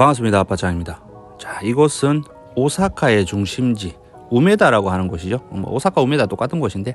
반갑습니다. 아빠짱입니다. 자, 이곳은 오사카의 중심지 우메다라고 하는 곳이죠. 뭐 오사카 우메다 똑같은 곳인데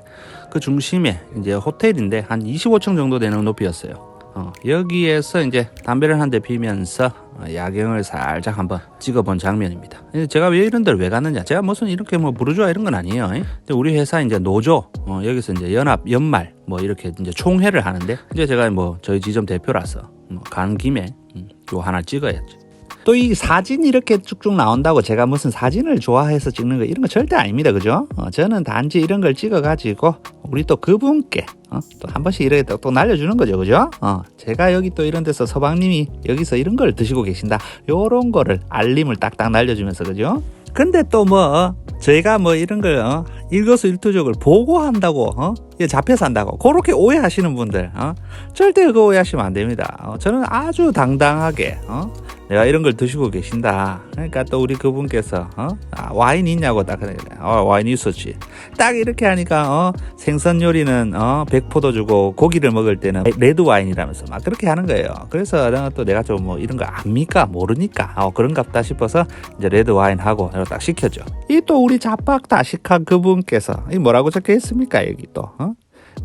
그 중심에 이제 호텔인데 한 25층 정도 되는 높이였어요. 어, 여기에서 이제 담배를 한 대 피면서 어, 야경을 살짝 한번 찍어본 장면입니다. 제가 왜 이런 데를 왜 갔느냐? 제가 무슨 이렇게 뭐 부르주아 이런 건 아니에요. 이? 근데 우리 회사 이제 노조 어, 여기서 이제 연합 연말 뭐 이렇게 이제 총회를 하는데 이제 제가 뭐 저희 지점 대표라서 뭐간 김에 음, 요 하나 찍어야지. 또 이 사진 이렇게 쭉쭉 나온다고 제가 무슨 사진을 좋아해서 찍는 거 이런 거 절대 아닙니다. 그죠? 어, 저는 단지 이런 걸 찍어 가지고 우리 또 그분께 어, 또 한 번씩 이렇게 또, 또 날려주는 거죠. 그죠? 어, 제가 여기 또 이런 데서 서방님이 여기서 이런 걸 드시고 계신다. 요런 거를 알림을 딱딱 날려주면서 그죠? 근데 또 뭐 저희가 뭐 이런 걸 어, 일거수일투족을 보고한다고 어? 이게 잡혀서 한다고 그렇게 오해하시는 분들 어? 절대 그거 오해하시면 안 됩니다. 어, 저는 아주 당당하게 어? 내가 이런 걸 드시고 계신다. 그러니까 또 우리 그분께서 어? 아, 와인 있냐고 딱 그래. 어, 와인 있었지. 딱 이렇게 하니까 어? 생선 요리는 어? 백포도 주고 고기를 먹을 때는 레드 와인이라면서 막 그렇게 하는 거예요. 그래서 내가 또 내가 좀 뭐 이런 거 압니까 모르니까 어, 그런갑다 싶어서 이제 레드 와인 하고 딱 시켰죠. 이또 우리 자박 다식한 그분께서 이 뭐라고 적혀 있습니까 여기 또 어?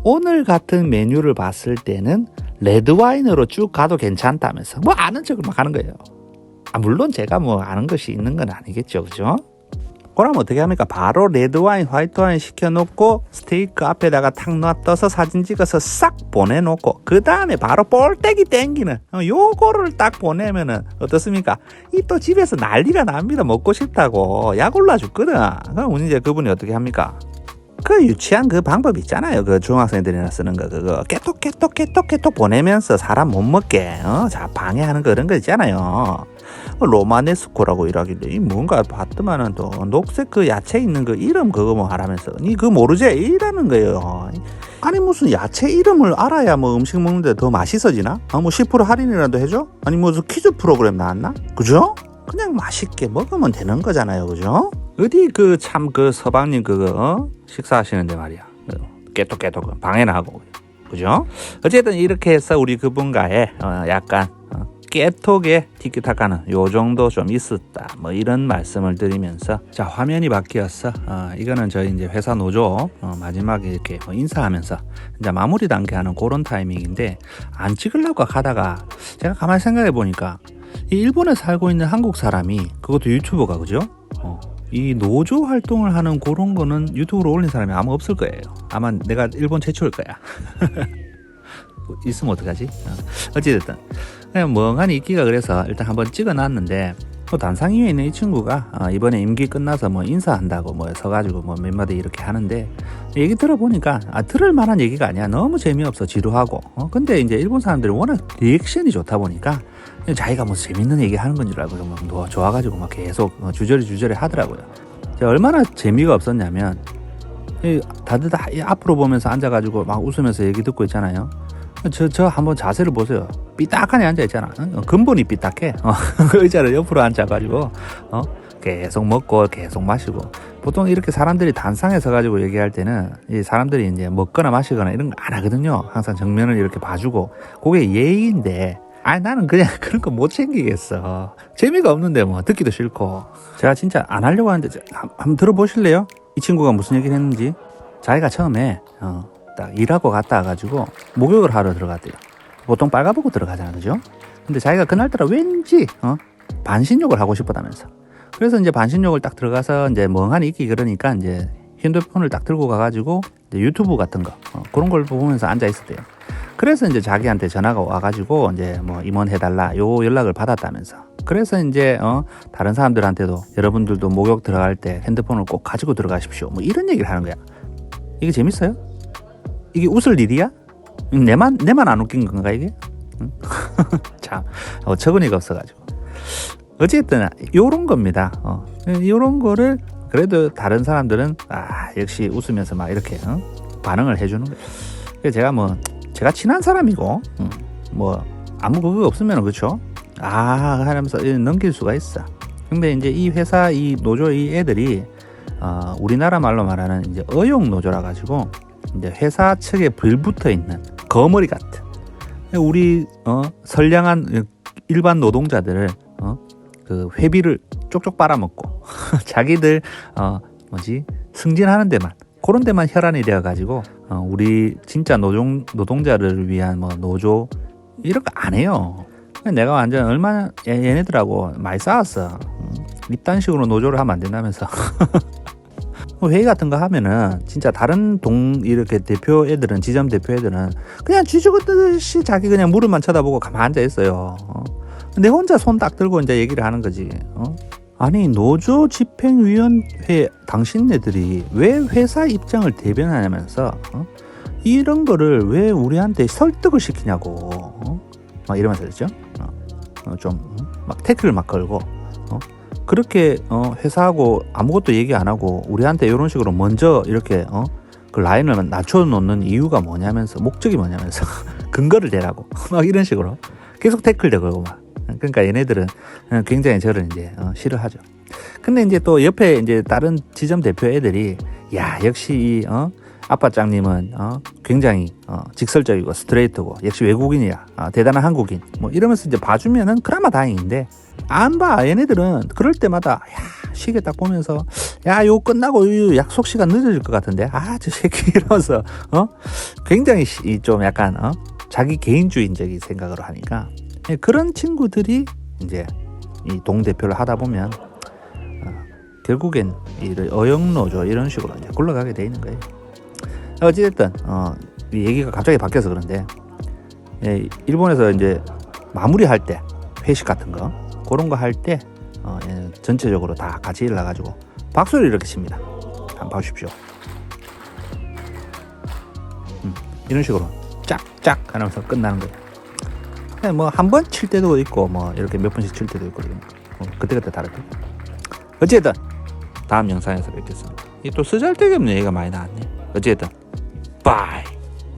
오늘 같은 메뉴를 봤을 때는 레드 와인으로 쭉 가도 괜찮다면서 뭐 아는 척을 막 하는 거예요. 아, 물론 제가 뭐 아는 것이 있는 건 아니겠죠, 그죠? 그럼 어떻게 합니까? 바로 레드 와인, 화이트 와인 시켜놓고 스테이크 앞에다가 탁 놔둬서 사진 찍어서 싹 보내놓고 그 다음에 바로 볼때기 땡기는 어, 요거를 딱 보내면은 어떻습니까? 이 또 집에서 난리가 납니다. 먹고 싶다고 약 올라 죽거든. 그럼 이제 그분이 어떻게 합니까? 그 유치한 그 방법 있잖아요. 그 중학생들이나 쓰는 거 그거 깨톡 깨톡 깨톡 깨톡 보내면서 사람 못 먹게 어? 자 방해하는 거 그런 거 있잖아요. 어, 로마네스코라고 이러길래 이 뭔가 봤더만은 또 녹색 그 야채 있는 그 이름 그거 뭐 하라면서 니 그거 모르지 이라는 거예요. 아니 무슨 야채 이름을 알아야 뭐 음식 먹는데 더 맛있어지나? 아, 뭐 10% 할인이라도 해줘? 아니 무슨 퀴즈 프로그램 나왔나? 그죠? 그냥 맛있게 먹으면 되는 거잖아요, 그죠? 어디 그참그 서방님 그거 어? 식사하시는데 말이야. 깨톡깨톡 방해나 하고 그죠? 어쨌든 이렇게 해서 우리 그분과의 어, 약간 어, 깨톡의 티키타카는 요 정도 좀 있었다. 뭐 이런 말씀을 드리면서 자 화면이 바뀌었어. 어, 이거는 저희 이제 회사 노조 어, 마지막에 이렇게 뭐 인사하면서 이제 마무리 단계 하는 그런 타이밍인데 안 찍으려고 하다가 제가 가만히 생각해 보니까 이 일본에 살고 있는 한국 사람이 그것도 유튜버가 그죠? 어, 이 노조 활동을 하는 그런 거는 유튜브로 올린 사람이 아마 없을 거예요. 아마 내가 일본 최초일 거야. 있으면 어떡하지? 어. 어찌됐든 그냥 멍하니 있기가 그래서 일단 한번 찍어 놨는데 또 단상 위에 있는 이 친구가. 어, 이번에 임기 끝나서 뭐 인사한다고 뭐 서가지고 뭐 몇 마디 이렇게 하는데 얘기 들어보니까 아 들을 만한 얘기가 아니야. 너무 재미없어 지루하고. 어 근데 이제 일본 사람들이 워낙 리액션이 좋다 보니까 자기가 뭐 재밌는 얘기 하는 건 줄 알고 막뭐 좋아가지고 막 계속 뭐 주저리 주저리 하더라고요. 얼마나 재미가 없었냐면 이 다들 다이 앞으로 보면서 앉아가지고 막 웃으면서 얘기 듣고 있잖아요 저, 저 한번 자세를 보세요. 삐딱하게 앉아있잖아. 어? 근본이 삐딱해. 어, 그 의자를 옆으로 앉아가지고, 어? 계속 먹고, 계속 마시고. 보통 이렇게 사람들이 단상에 서가지고 얘기할 때는, 이 사람들이 이제 먹거나 마시거나 이런 거 안 하거든요. 항상 정면을 이렇게 봐주고. 그게 예의인데, 아니, 나는 그냥 그런 거 못 챙기겠어. 재미가 없는데 뭐, 듣기도 싫고. 제가 진짜 안 하려고 하는데, 한, 한번 들어보실래요? 이 친구가 무슨 얘기를 했는지. 자기가 처음에, 어, 딱 일하고 갔다 와가지고 목욕을 하러 들어갔대요. 보통 빨가보고 들어가잖아, 그죠? 근데 자기가 그날따라 왠지 어? 반신욕을 하고 싶었다면서. 그래서 이제 반신욕을 딱 들어가서 이제 멍하니 있기 그러니까 이제 핸드폰을 딱 들고 가가지고 유튜브 같은 거 어, 그런 걸 보면서 앉아 있었대요. 그래서 이제 자기한테 전화가 와가지고 이제 뭐 임원해달라 요 연락을 받았다면서. 그래서 이제 어 다른 사람들한테도 여러분들도 목욕 들어갈 때 핸드폰을 꼭 가지고 들어가십시오. 뭐 이런 얘기를 하는 거야. 이게 재밌어요? 이게 웃을 일이야? 내만 내만 안 웃긴 건가 이게? 참 어처구니가 없어가지고 어쨌든 요런 겁니다. 어, 요런 거를 그래도 다른 사람들은 아 역시 웃으면서 막 이렇게 어? 반응을 해주는 거예요. 제가 뭐 제가 친한 사람이고 음, 뭐 아무 그거 없으면 그렇죠. 아 하면서 넘길 수가 있어. 근데 이제 이 회사 이 노조 이 애들이 어, 우리나라 말로 말하는 이제 어용 노조라 가지고 이제 회사 측에 불붙어 있는 거머리 같은 우리 어, 선량한 일반 노동자들을 어, 그 회비를 쪽쪽 빨아먹고 자기들 어 뭐지 승진하는 데만 그런 데만 혈안이 되어 가지고 어, 우리 진짜 노동 노동자를 위한 뭐 노조 이런 거 안 해요. 내가 완전 얼마나 얘- 얘네들하고 많이 싸웠어. 음, 이딴 식으로 노조를 하면 안 된다면서. 뭐 회의 같은 거 하면은 진짜 다른 동 이렇게 대표 애들은 지점 대표 애들은 그냥 쥐죽듯이 자기 그냥 무릎만 쳐다보고 가만 앉아 있어요. 어? 내 혼자 손 딱 들고 이제 얘기를 하는 거지. 어? 아니 노조 집행위원회 당신네들이 왜 회사 입장을 대변하냐면서 어? 이런 거를 왜 우리한테 설득을 시키냐고 어? 막 이러면서 그랬죠. 어, 어, 좀막 태클을 막 걸고 어? 그렇게 어, 회사하고 아무것도 얘기 안 하고 우리한테 이런 식으로 먼저 이렇게 어? 그 라인을 낮춰놓는 이유가 뭐냐면서 목적이 뭐냐면서 근거를 대라고 막 이런 식으로 계속 태클대 걸고 막 그러니까 얘네들은 어, 굉장히 저를 이제 어, 싫어하죠. 근데 이제 또 옆에 이제 다른 지점 대표 애들이 야 역시 이 어? 아빠 짱님은 어? 굉장히 어, 직설적이고 스트레이트고 역시 외국인이야 아, 대단한 한국인 뭐 이러면서 이제 봐주면은 그나마 다행인데 안 봐 얘네들은. 그럴 때마다 야 시계 딱 보면서 야 요 끝나고 이 약속 시간 늦어질 것 같은데. 아 저 새끼 이러면서 어? 굉장히 시- 이좀 약간 어? 자기 개인주의적인 생각으로 하니까. 예, 그런 친구들이 이제 이 동 대표를 하다 보면 어, 결국엔 이 어영노조 이런 식으로 이제 굴러가게 돼 있는 거예요. 어찌됐든 어, 이 얘기가 갑자기 바뀌어서 그런데 예, 일본에서 이제 마무리할 때 회식 같은 거 그런 거 할 때 어, 예, 전체적으로 다 같이 일어나가지고 박수를 이렇게 칩니다. 한번 봐주십시오. 음, 이런 식으로 짝짝 하면서 끝나는 거예요. 뭐한 번 칠 때도 있고 뭐 이렇게 몇 번씩 칠 때도 있고 어, 그때그때 다르고 어쨌든 다음 영상에서 뵙겠습니다. 이또 쓰잘데기 없는 얘기가 많이 나왔네. 어쨌든 바이.